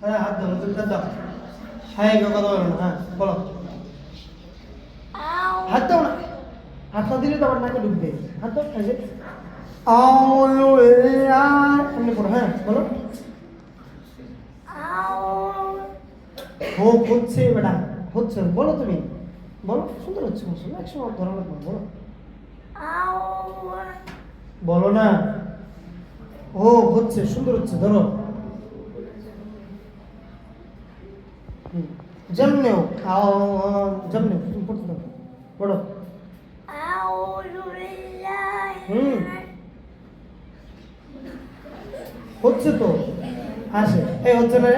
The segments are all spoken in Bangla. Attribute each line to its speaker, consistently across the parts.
Speaker 1: হ্যাঁ হাত ধরো তুমি দাও। হ্যাঁ কেউ কথা বলো না হ্যাঁ বলো। হাত দাও না। হাত না দিলে তো আবার নাকে হাত দাও এমনি করো হ্যাঁ বলো। হোক হচ্ছে বেটা হচ্ছে বলো তুমি। বলো সুন্দর হচ্ছে একসময় ধরো বলো। বলো না। ও হচ্ছে সুন্দর হচ্ছে ধরো। তুমি পড়তে দাও পড়ো হুম। হচ্ছে তো আসে এই হচ্ছে না?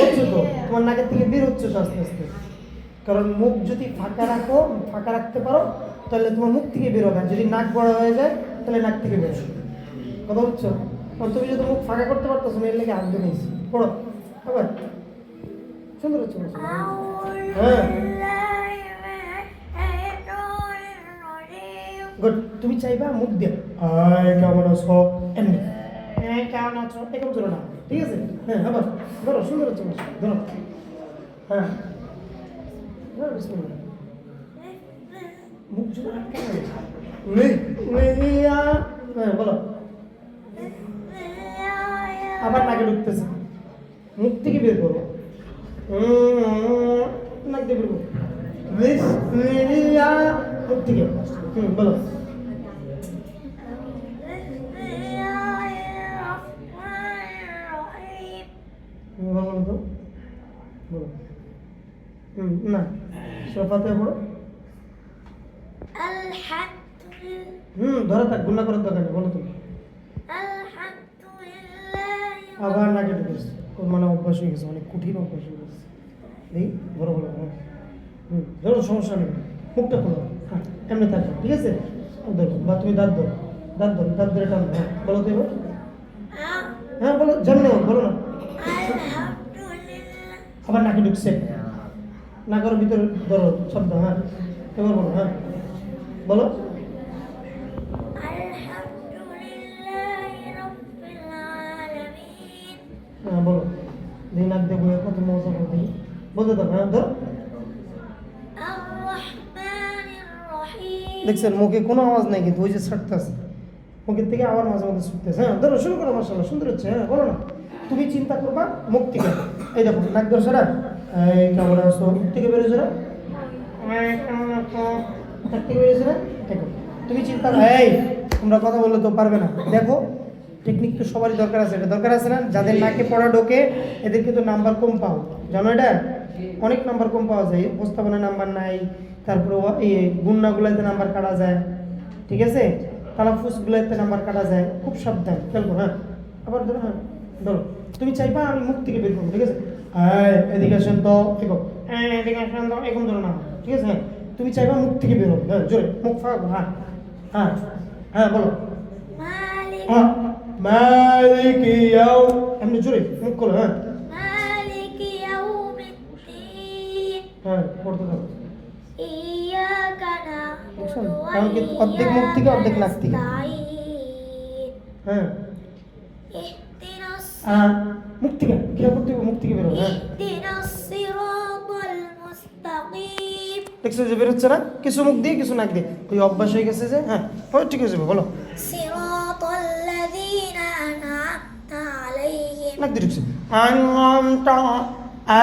Speaker 1: হচ্ছে তো তোমার নাকের থেকে বের হচ্ছে তো আস্তে আস্তে। কারণ মুখ যদি ফাঁকা রাখো ফাঁকা রাখতে পারো তাহলে তোমার মুখ থেকে বের হবে। যদি নাক বড় হয়ে যায় তাহলে নাক থেকে বের হবে। কথা আর তুমি যদি মুখ ফাঁকা করতে পারতো না এর লেগে হাত দিয়ে নিয়েছি পড়ো। আবার। সুন্দর হচ্ছে হ্যাঁ গুড তুমি চাইবা মুখ দিয়ে হাই কেমন আছো এমনি হ্যাঁ কেমন আছো এরকম চলো না ঠিক আছে হ্যাঁ আবার ধরো সুন্দর হচ্ছে ধরো হ্যাঁ ধরো মুখ যদি আটকে যায় উই উই আ হ্যাঁ বলো আবার নাকে ঢুকতেছে মুখ থেকে বের করো দিতে বলব হুম না সোফাতে পড়ো হুম, ধরে থাক, গুণা করার দরকার নেই, বলো তুমি। আবার নাকে ঢুকেছে মানে অভ্যাস হয়ে গেছে, অনেক কঠিন অভ্যাস হয়ে গেছে। এই বড় বড় হুম, ধরো সমস্যা নেই। মুখটা খোলো। হ্যাঁ এমনি থাকবে ঠিক আছে? ধরো, বা তুমি দাঁত ধরো দাঁত ধরো, দাঁত ধরে টান হ্যাঁ বলো তো এবার। হ্যাঁ বলো, জানি বলো না। আবার নাকি ঢুকছে। নাকের ভিতরে ধরো, শব্দ হ্যাঁ এবার বলো হ্যাঁ বলো। হ্যাঁ বলো। দিন আগ দেবো কত মজা বলতে তো হ্যাঁ ধরো। দেখছেন মুখে কোনো আওয়াজ নাই কিন্তু ওই যে ছাড়তেছে। মুখের থেকে আবার মাঝে মাঝে ছুটতেছে। হ্যাঁ ধরো শুরু করো মাসাল্লাহ সুন্দর হচ্ছে হ্যাঁ বলো না। তুমি চিন্তা করবা মুখ থেকে। এই দেখো নাক দর্শরা এই কেমন আসো মুখ থেকে বেরোছো না নাক থেকে বেরোছো না তুমি চিন্তা এই তোমরা কথা বললে তো পারবে না। দেখো টেকনিক তো সবারই দরকার আছে এটা দরকার আছে না? যাদের নাকে পড়া ঢোকে এদের কিন্তু নাম্বার কম পাও। জানো এটা? অনেক নাম্বার কম পাওয়া যায়। উপস্থাপনা নাম্বার নাই তারপরে এই গুন্নাগুলাতে নাম্বার কাটা যায় ঠিক আছে? তালাফুসগুলাতে নাম্বার কাটা যায় খুব সাবধান। খেলব হ্যাঁ? আবার ধরো হ্যাঁ ধরো। তুমি চাইবা আমি মুখ থেকে বের করব ঠিক আছে? হ্যাঁ এডুকেশন তো এগো তো এরকম ধরো না ঠিক আছে? হ্যাঁ তুমি চাইবা মুখ থেকে বের হবে হ্যাঁ জোরে মুখ ফাঁক হ্যাঁ হ্যাঁ হ্যাঁ বলো।
Speaker 2: হ্যাঁ।,
Speaker 1: হ্যাঁ। মালিক ইয়াউ এমনি জোরে মুখ করো হ্যাঁ।
Speaker 2: মালিক ইয়াউমিদ্দিন।
Speaker 1: হ্যাঁ পড়তে দাও। ইয়াকা
Speaker 2: না'বুদু
Speaker 1: কারণ কি অর্ধেক মুখ থেকে অর্ধেক নাক থেকে। হ্যাঁ।
Speaker 2: ইহদিনাস
Speaker 1: হ্যাঁ মুখ থেকে কি করতে হবে মুখ থেকে বেরো হ্যাঁ।
Speaker 2: ইহদিনাস সিরাতাল মুস্তাকিম।
Speaker 1: দেখছ যে বেরোচ্ছে না? কিছু মুখ দিয়ে কিছু নাক দিয়ে। ওই অভ্যাস হয়ে গেছে যে হ্যাঁ, হ্যাঁ ঠিক আছে বলো।
Speaker 2: সি عليهم
Speaker 1: নাক দিয়ে ঢুকছে আনআমতা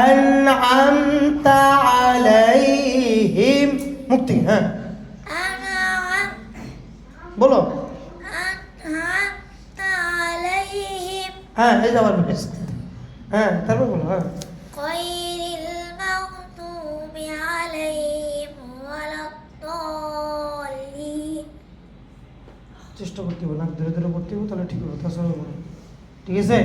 Speaker 1: আনআমতা আলাইহিম মুখ থেকে হ্যাঁ
Speaker 2: أنعمت
Speaker 1: বলো
Speaker 2: أنعمت عليهم
Speaker 1: হ্যাঁ এই যাবার বেশ হ্যাঁ তারপর বলো হ্যাঁ
Speaker 2: غير المغضوب عليهم ولا الضالين
Speaker 1: চেষ্টা করতে হবে নাক ধরে ধরে পড়তে হবে তাহলে ঠিক হবে তাছাড়া হবে না। ঠিক আছে